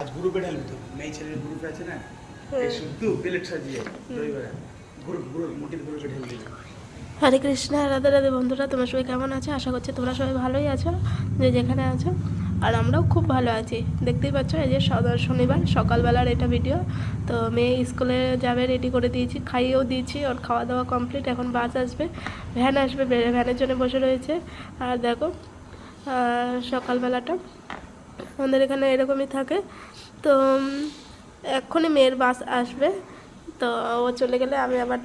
আজ গ্রুপে তো মেয়ে ছেলের গ্রুপে আছে না? এই শুদ্ধ প্লেট সাজিয়ে রবিবারে গ্রুপ গ্রুপ মোটির গ্রুপে ঢেলে দিবি হরে কৃষ্ণ রাধে রাধে বন্ধুরা তোমরা সবাই কেমন আছো? আশা করছি তোমরা সবাই ভালোই আছো যে যেখানে আছো। আর আমরাও খুব ভালো আছি। দেখতেই পাচ্ছ এই যে সদর শনিবার সকালবেলার এটা ভিডিও তো মেয়ে স্কুলে যাবে রেডি করে দিয়েছি খাইয়েও দিয়েছি ওর খাওয়া দাওয়া কমপ্লিট এখন বাস আসবে। ভ্যান আসবে ভ্যানের জন্য বসে রয়েছে। আর দেখো সকালবেলাটা। আমাদের এখানে এরকমই থাকে। তো এক্ষুনি মেয়ের বাস আসবে। তো ও চলে গেলে আমি আবার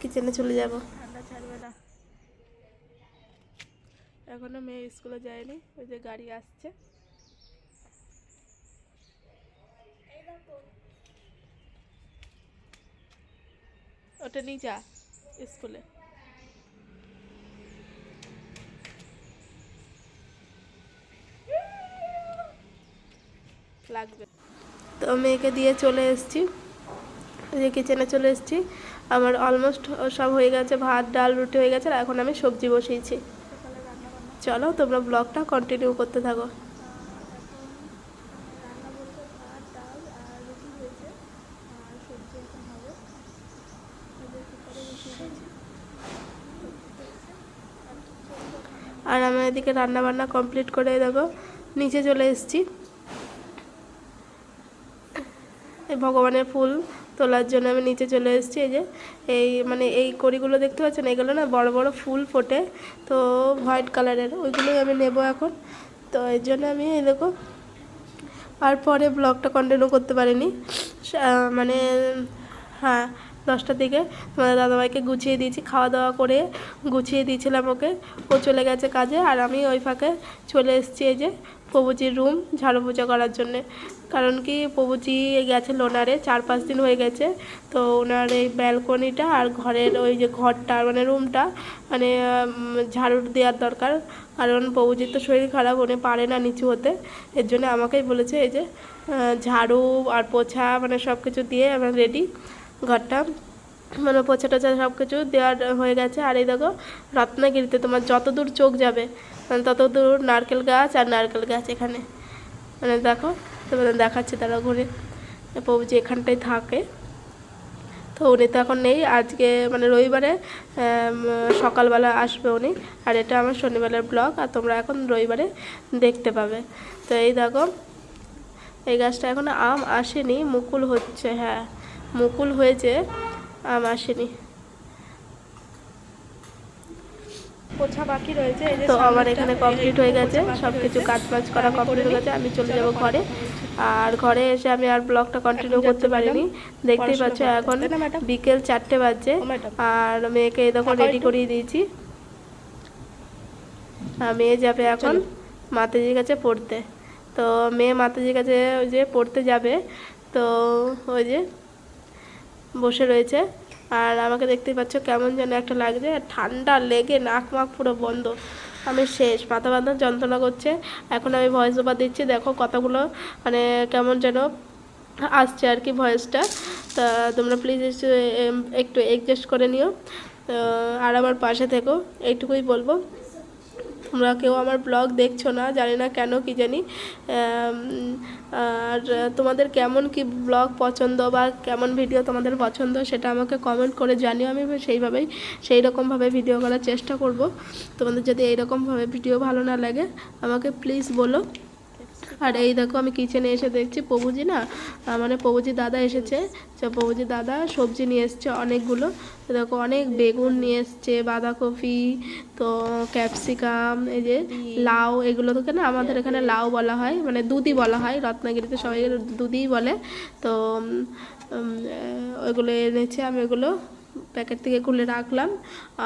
কিচেনে চলে যাব। ঠান্ডা ছাড়বে না। এখনও মেয়ে স্কুলে যায়নি, ওই যে গাড়ি আসছে। ওটা নিয়ে যা স্কুলে। তো মেয়েকে দিয়ে চলে এসেছি। যে কিচেনে চলে এসেছি। আমার অলমোস্ট সব হয়ে গেছে, ভাত, ডাল, রুটি হয়ে গেছে, আর এখন আমি সবজি বসিয়েছি। চলো তোমরা ব্লগটা কন্টিনিউ করতে থাকো। আর আমার এদিকে রান্না বান্না কমপ্লিট করে দেখো নিচে চলে এসেছি এই ভগবানের ফুল তোলার জন্য আমি নিচে চলে এসেছি, এই যে এই মানে এই কড়িগুলো দেখতে পাচ্ছেন? এগুলো না বড় বড় ফুল ফোটে, তো হোয়াইট কালারের, ওইগুলোই আমি নেব এখন। তো এর জন্য আমি এই দেখো, আর পরে ব্লগটা কন্টিনিউ করতে পারিনি। মানে হ্যাঁ দশটার দিকে তোমাদের দাদাভাইকে গুছিয়ে দিয়েছি, খাওয়া দাওয়া করে গুছিয়ে দিয়েছিলাম ওকে। ও চলে গেছে কাজে আর আমি ওই ফাঁকে চলে এসেছি এই যে প্রভুজির রুম ঝাড়ু পোছা করার জন্যে। কারণ কি প্রভুজি গেছে লোনারে, চার পাঁচ দিন হয়ে গেছে। তো ওনার এই ব্যালকনিটা আর ঘরের ওই যে ঘরটা মানে রুমটা মানে ঝাড়ু দেওয়ার দরকার। কারণ প্রভুজির তো শরীর খারাপ, উনি পারে না নিচু হতে। এর জন্য আমাকেই বলেছে এই যে ঝাড়ু আর পোছা মানে সব কিছু দিয়ে আমার রেডি ঘরটা। মানে পোছা টোছা সব কিছু দেওয়ার হয়ে গেছে। আর এই দেখো, রত্নাগিরিতে তোমার যত দূর চোখ যাবে মানে তত দূর নারকেল গাছ আর নারকেল গাছ এখানে। মানে দেখো, তোমাদের দেখাচ্ছে তারা ঘুরে। প্রভুজি এখানটায় থাকে। তো উনি তো এখন নেই। আজকে মানে রবিবারে সকালবেলা আসবে উনি। আর এটা আমার শনিবারের ব্লগ, আর তোমরা এখন রবিবারে দেখতে পাবে। তো এই দেখো, এই গাছটা এখন আম আসেনি, মুকুল হচ্ছে হ্যাঁ। মুকুল হয়েছে আম আসেনি। তো আমার এখানে কমপ্লিট হয়ে গেছে সব কিছু কাজ বাজ করা কমপ্লিট হয়ে গেছে আমি চলে যাব ঘরে। আর ঘরে এসে আমি আর ব্লগটা কন্টিনিউ করতে পারিনি। দেখতেই পাচ্ছ এখন বিকেল চারটে বাজছে। আর মেয়েকে দেখো রেডি করিয়ে দিয়েছি। আর মেয়ে যাবে এখন মাতাজির কাছে পড়তে। তো মেয়ে মাতাজির কাছে ওই যে পড়তে যাবে। তো ওই যে বসে রয়েছে। আর আমাকে দেখতেই পাচ্ছ কেমন যেন একটা লাগছে। ঠান্ডা লেগে নাক মাক পুরো বন্ধ। আমি শেষ, মাথা ব্যথা, যন্ত্রণা করছে। এখন আমি ভয়েস ওভার দিচ্ছি। দেখো কথাগুলো মানে কেমন যেন আসছে আর কি ভয়েসটা তা তোমরা প্লিজ একটু অ্যাডজাস্ট করে নিও। আর আমার পাশে থেকো, এইটুকুই বলব। তোমরা কেউ আমার ব্লগ দেখছ না, জানি না কেন কি জানি। আর তোমাদের কেমন কি ব্লগ পছন্দ বা কেমন ভিডিও তোমাদের পছন্দ সেটা আমাকে কমেন্ট করে জানিও, আমি সেইভাবেই সেই রকমভাবে ভিডিও করার চেষ্টা করব। তোমাদের যদি এইরকমভাবে ভিডিও ভালো না লাগে, আমাকে প্লিজ বলো। আর এই দেখো আমি কিচেনে এসে দেখছি প্রভুজি না মানে প্রভুজি দাদা এসেছে। তো প্রভুজি দাদা সবজি নিয়ে এসছে অনেকগুলো। দেখো অনেক বেগুন নিয়ে এসছে, বাঁধাকপি, তো ক্যাপসিকাম এই যে লাউ, এগুলো তোকে না আমাদের এখানে লাউ বলা হয় মানে দুধি বলা হয়, রত্নাগিরিতে সবাই দুধিই বলে। তো ওইগুলো এনেছে আমি ওগুলো প্যাকেট থেকে খুলে রাখলাম।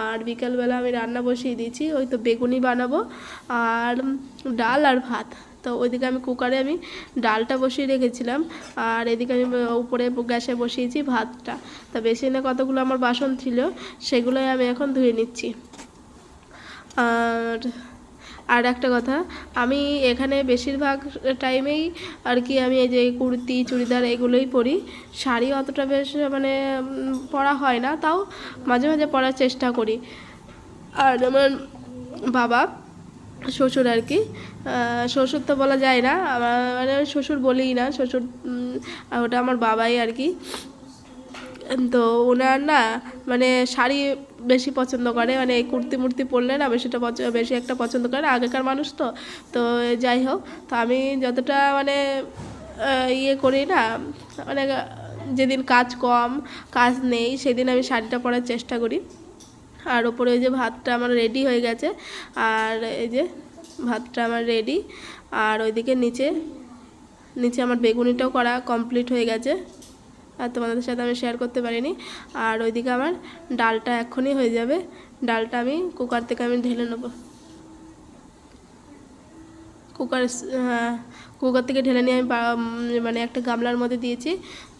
আর বিকালবেলা আমি রান্না বসিয়ে দিয়েছি, ওই তো বেগুনি বানাবো। আর ডাল আর ভাত। তো ওইদিকে আমি কুকারে আমি ডালটা বসিয়ে রেখেছিলাম আর এদিকে আমি উপরে গ্যাসে বসিয়েছি ভাতটা। তা বেসিনে কতগুলো আমার বাসন ছিল সেগুলোই আমি এখন ধুয়ে নিচ্ছি। আর আর একটা কথা, আমি এখানে বেশিরভাগ টাইমেই আর কি আমি এই যে কুর্তি, চুড়িদার এগুলোই পরি। শাড়ি অতটা বেশ মানে পরা হয় না, তাও মাঝে মাঝে পরার চেষ্টা করি। আর আমার বাবা শ্বশুর আর কি। শ্বশুর তো বলা যায় না মানে শ্বশুর বলিই না, শ্বশুর ওটা আমার বাবাই আর কি। তো ওনার না মানে শাড়ি বেশি পছন্দ করে মানে এই কুর্তি মূর্তি পরলে না বেশিটা বেশি একটা পছন্দ করে। আগেকার মানুষ তো। তো যাই হোক, তো আমি যতটা মানে ইয়ে করি না মানে যেদিন কাজ কম, কাজ নেই, সেদিন আমি শাড়িটা পরার চেষ্টা করি। আর ওপরে ওই যে ভাতটা আমার রেডি হয়ে গেছে আর এই যে ভাতটা আমার রেডি আর ওইদিকে নিচে নিচে আমার বেগুনিটাও করা কমপ্লিট হয়ে গেছে আর তোমাদের সাথে আমি শেয়ার করতে পারিনি আর ওইদিকে আমার ডালটা এক্ষুনি হয়ে যাবে ডালটা আমি কুকার থেকে আমি ঢেলে নেব। কুকার হ্যাঁ, কুকার থেকে ঢেলে নিয়ে আমি মানে একটা গামলার মধ্যে দিয়েছি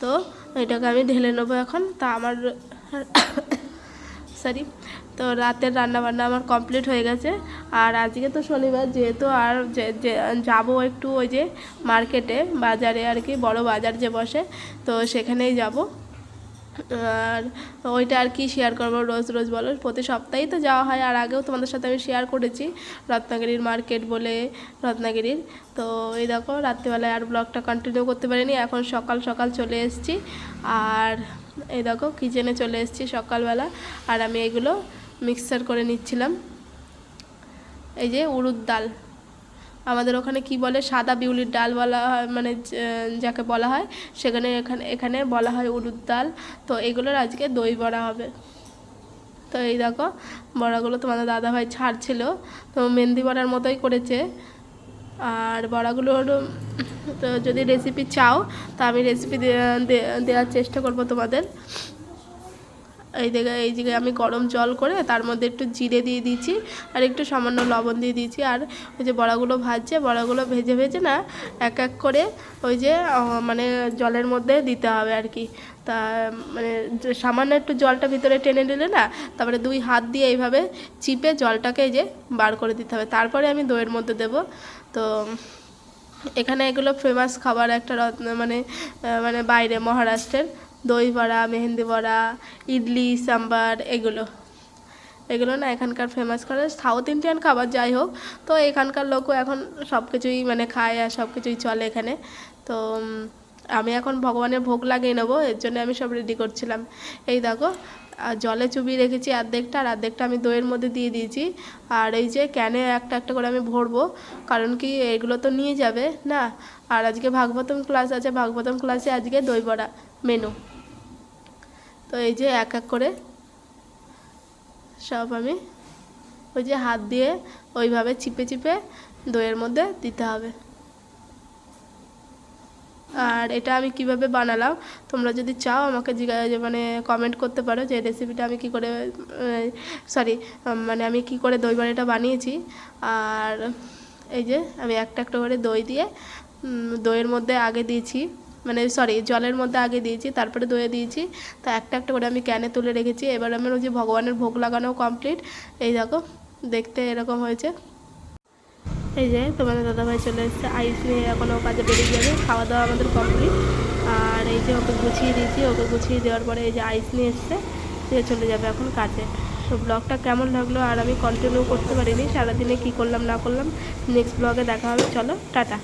তো এটাকে আমি ঢেলে নেব এখন তা আমার সরি, তো রাতের রান্না বান্না আমার কমপ্লিট হয়ে গেছে। আর আজকে তো শনিবার, যেহেতু আর যাব একটু ওই যে মার্কেটে বাজারে আর কি, বড় বাজার যে বসে, তো সেখানেই যাব। আর ওইটা আর কি শেয়ার করব রোজ রোজ বলো। প্রতি সপ্তাহেই তো যাওয়া হয়। আর আগেও তোমাদের সাথে আমি শেয়ার করেছি রত্নাগিরির মার্কেট বলে, রত্নাগিরির। তো এই দেখো, রাত্রিবেলায় আর ব্লগটা কন্টিনিউ করতে পারিনি। এখন সকাল সকাল চলে এসেছি। আর এই দেখো কিচেনে চলে এসেছি সকালবেলা। আর আমি এগুলো মিক্সার করে নিচ্ছিলাম। এই যে উড়ুদ ডাল। আমাদের ওখানে কি বলে, সাদা বিউলির ডাল বলা হয় মানে যাকে বলা হয়, সেখানে এখানে এখানে বলা হয় উড়ুদ ডাল। তো এগুলোর আজকে দই বড়া হবে। তো এই দেখো, বড়াগুলো তোমাদের দাদাভাই ছাড়ছিল। তো মেহেন্দি বড়ার মতোই করেছে। আর বড়াগুলোর তো যদি রেসিপি চাও, তা আমি রেসিপি দেওয়ার চেষ্টা করব তোমাদের। এই দেখে এই জায়গায় আমি গরম জল করে তার মধ্যে একটু জিরে দিয়ে দিয়েছি আর একটু সামান্য লবণ দিয়ে দিয়েছি। আর ওই যে বড়াগুলো ভাজছে, বড়াগুলো ভেজে ভেজে না এক এক করে ওই যে মানে জলের মধ্যে দিতে হবে আর কি। তা মানে সামান্য একটু জলটা ভিতরে টেনে নিলে না, তারপরে দুই হাত দিয়ে এইভাবে চিপে জলটাকে যে বার করে দিতে হবে। তারপরে আমি দইয়ের মধ্যে দেব। তো এখানে এগুলো ফেমাস খাবার একটা মানে মানে বাইরে, মহারাষ্ট্রের। দই বড়া, মেহেন্দি বড়া, ইডলি, সাম্বার, এগুলো। এগুলো না এখানকার ফেমাস করে। সাউথ ইন্ডিয়ান খাবার যাই হোক, তো এখানকার লোকও এখন সব কিছুই মানে খায় আর সব কিছুই চলে এখানে। তো আমি এখন ভগবানের ভোগ লাগিয়ে নেব, এর জন্য আমি সব রেডি করছিলাম। এই দেখো জলে চুবিয়ে রেখেছি অর্ধেকটা, আর অর্ধেকটা আমি দইয়ের মধ্যে দিয়ে দিয়েছি। আর এই যে ক্যানে একটা একটা করে আমি ভরবো, কারণ কি এগুলো তো নিয়ে যাবে না। আর আজকে ভাগবতম ক্লাস আছে, ভাগবতম ক্লাসে আজকে দই বড়া মেনু তো এই যে এক এক করে সব আমি ওই যে হাত দিয়ে ওইভাবে চিপে চিপে দইয়ের মধ্যে দিতে হবে। আর এটা আমি কীভাবে বানালাম তোমরা যদি চাও আমাকে জিজ্ঞাসা মানে কমেন্ট করতে পারো যে রেসিপিটা আমি কি করে সরি মানে আমি কি করে দই বড়াটা বানিয়েছি। আর এই যে আমি একটা একটা করে দই দিয়ে দইয়ের মধ্যে আগে দিয়েছি। মানে সরি জলের মধ্যে আগে দিয়েছি, তারপরে দইয়ে দিয়েছি। তা একটা একটা করে আমি ক্যানে তুলে রেখেছি। এবার আমার ওই যে ভগবানের ভোগ লাগানো কমপ্লিট এই দেখো, দেখতে এরকম হয়েছে। এই যে তোমাদের দাদাভাই চলে এসেছে। আইস নিয়ে এখনও কাজে বেরিয়ে যাবে খাওয়া দাওয়া আমাদের কমপ্লিট আর এই যে ওকে গুছিয়ে দিয়েছি। ওকে গুছিয়ে দেওয়ার পরে এই যে আইস নিয়ে এসছে। সে চলে যাবে এখন কাজে। তো ব্লগটা কেমন লাগল আর আমি কন্টিনিউ করতে পারিনি। সারাদিনে কী করলাম, না করলাম নেক্সট ব্লগে দেখা হবে। চলো, টাটা।